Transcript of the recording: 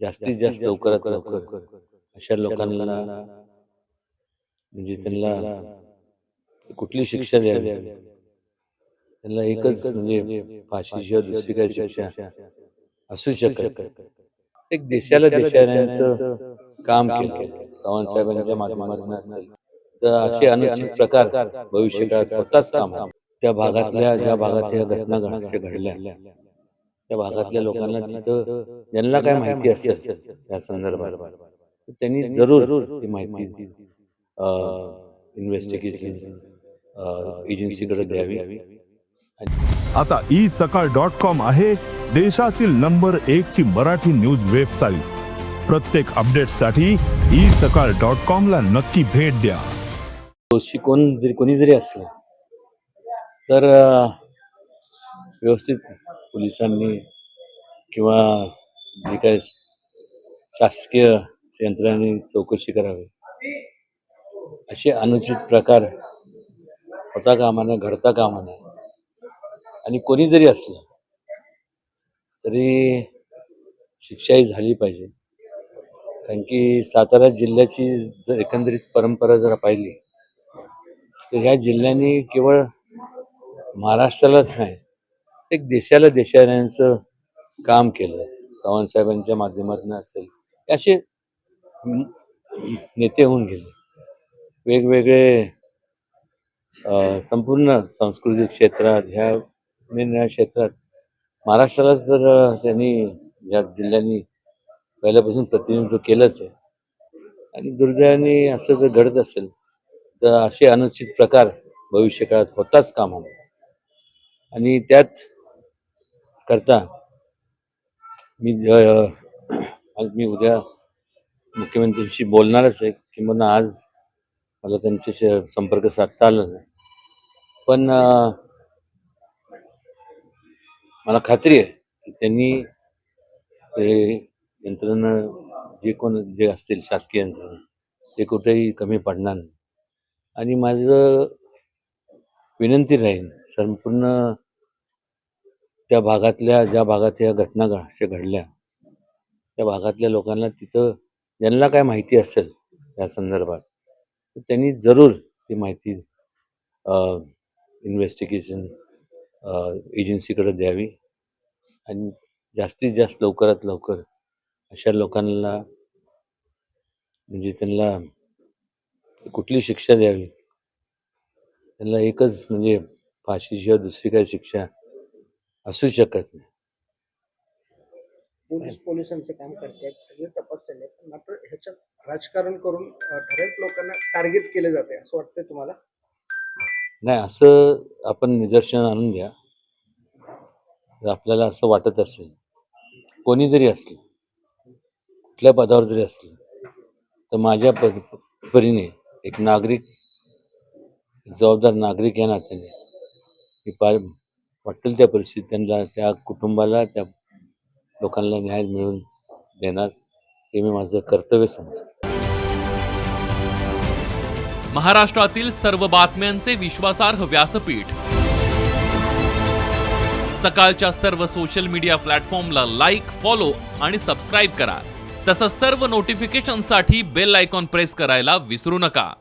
जास्तीत जास्त लवकरात लवकर. अशा लोकांना म्हणजे त्यांना कुठली शिक्षा द्यावी? त्यांना एकच म्हणजे फाशीशिवाय दुसरी काही शिक्षा असू शकत. एक देशाला देशाचं काम केलं. चव्हाण साहेबांच्या माध्यमातून असेल. तर असे अनुचित प्रकार भविष्यकाळात होताच काम. त्या भागातल्या ज्या भागात या घटना घडल्या. त्या भागातल्या लोकांना तिथं ज्यांना काय माहिती असेल या संदर्भात. त्यांनी जरूर ती माहिती इन्व्हेस्टिगेशन एजन्सीकडे द्यावी. आता ई सकाळ डॉट कॉम आहे देशातील नंबर एक ची मराठी न्यूज वेबसाईट प्रत्येक अपडेटसाठी ई सकाळ डॉट कॉम ला नक्की भेट द्या. दोषी कोण जरी कोणी जरी असलं तर व्यवस्थित पोलिसांनी किंवा जे काय शासकीय यंत्रणांनी चौकशी करावी. असे अनुचित प्रकार होता कामा नये घडता कामा नये आणि कोणी जरी असलं तरी शिक्षाही झाली पाहिजे. कारण की सातारा जिल्ह्याची जर एकंदरीत परंपरा जर पाहिली तर ह्या जिल्ह्याने केवळ महाराष्ट्रालाच नाही एक देशाला देशाऱ्यांचं काम केलं चव्हाण साहेबांच्या माध्यमातून असेल असे नेते होऊन गेले. वेगवेगळे संपूर्ण सांस्कृतिक क्षेत्रात ह्या निरनिराळ्या क्षेत्रात महाराष्ट्रालाच तर त्यांनी या जिल्ह्यांनी पहिल्यापासून प्रतिनिधित्व केलंच आहे. आणि दुर्दैवाने असं जर घडत असेल तर असे अनुचित प्रकार भविष्यकाळात होताच कामा आणि त्यात करता. मी आज मी उद्या मुख्यमंत्र्यांशी बोलणारच आहे किंवा आज मला त्यांच्याशी संपर्क साधता आला नाही. पण मला खात्री आहे की त्यांनी ते यंत्रणा जे कोण जे असतील शासकीय यंत्रणा ते कुठेही कमी पडणार नाही. आणि माझं विनंती राहील संपूर्ण त्या भागातल्या ज्या भागात या घटना अशा घडल्या. त्या भागातल्या लोकांना तिथं ज्यांना काय माहिती असेल या संदर्भात तर त्यांनी जरूर ती माहिती इन्व्हेस्टिगेशन एजन्सीकडे द्यावी. आणि जास्तीत जास्त लवकरात लवकर अशा लोकांना म्हणजे त्यांना कुठली शिक्षा द्यावी. त्यांना एकच म्हणजे फाशीशिवाय दुसरी काही शिक्षा असू शकत नाही. पोलीस पोलिसांचं काम करतात सगळे तपास चालले पण मात्र ह्याच्यात राजकारण करून अं, ठराविक लोकांना टार्गेट केले जाते असं वाटतंय तुम्हाला? नाही असं आपण निदर्शन आणून द्या जर आपल्याला असं वाटत असेल कोणी जरी असलं कुठल्या पदावर जरी असलं तर माझ्या पद परीने एक नागरिक जबाबदार नागरिक या नात्याने मी पा वाटेल त्या परिस्थितीत त्यांना त्या कुटुंबाला त्या लोकांना न्याय मिळवून देणार हे मी माझं कर्तव्य समजतो. महाराष्ट्रातील सर्व बातम्यांचे विश्वासार्ह व्यासपीठ. सकाळच्या सर्व सोशल मीडिया प्लॅटफॉर्मला लाईक फॉलो आणि सबस्क्राईब करा. तसंच सर्व नोटिफिकेशनसाठी बेल आयकॉन प्रेस करायला विसरू नका.